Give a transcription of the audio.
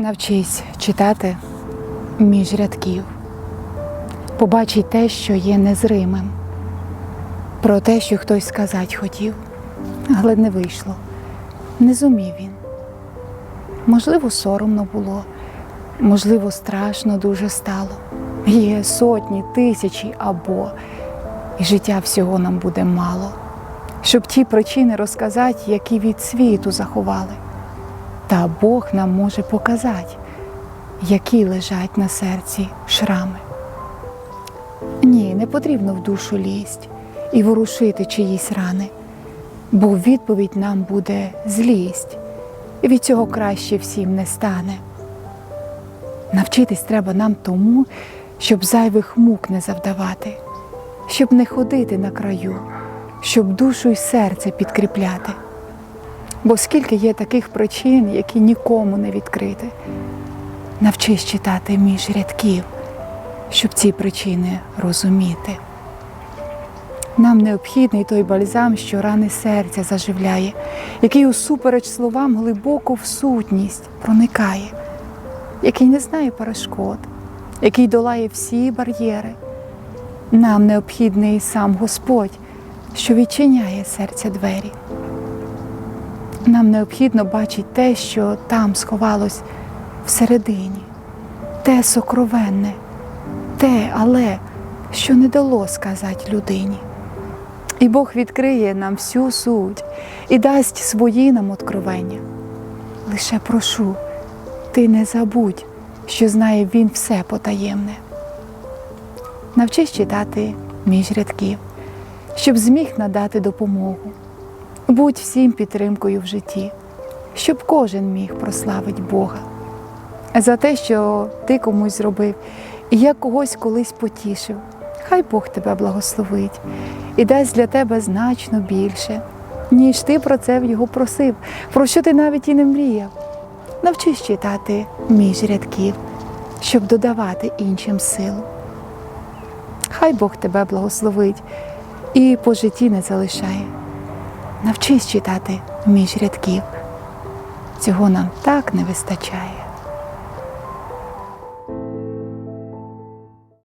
Навчись читати між рядків. Побачить те, що є незримим, про те, що хтось сказати хотів, але не вийшло. Не зумів він. Можливо, соромно було, можливо, страшно дуже стало. Є сотні, тисячі або і життя всього нам буде мало, щоб ті причини розказати, які від світу заховали. Та Бог нам може показати, які лежать на серці шрами. Ні, не потрібно в душу лізть і ворушити чиїсь рани, бо відповідь нам буде злість, і від цього краще всім не стане. Навчитись треба нам тому, щоб зайвих мук не завдавати, щоб не ходити на краю, щоб душу й серце підкріпляти. Бо скільки є таких причин, які нікому не відкрити. Навчись читати між рядків, щоб ці причини розуміти. Нам необхідний той бальзам, що рани серця заживляє, який усупереч словам глибоко в сутність проникає, який не знає перешкод, який долає всі бар'єри. Нам необхідний сам Господь, що відчиняє серця двері. Нам необхідно бачити те, що там сховалось всередині, те сокровенне, те, але що не дало сказати людині. І Бог відкриє нам всю суть і дасть свої нам откровення. Лише прошу, ти не забудь, що знає Він все потаємне. Навчись читати між рядків, щоб зміг надати допомогу. Будь всім підтримкою в житті, щоб кожен міг прославити Бога. За те, що ти комусь зробив, і я когось колись потішив. Хай Бог тебе благословить і дасть для тебе значно більше, ніж ти про це в його просив, про що ти навіть і не мріяв. Навчись читати між рядків, щоб додавати іншим силу. Хай Бог тебе благословить і по житті не залишає. Навчись читати між рядків. Цього нам так не вистачає.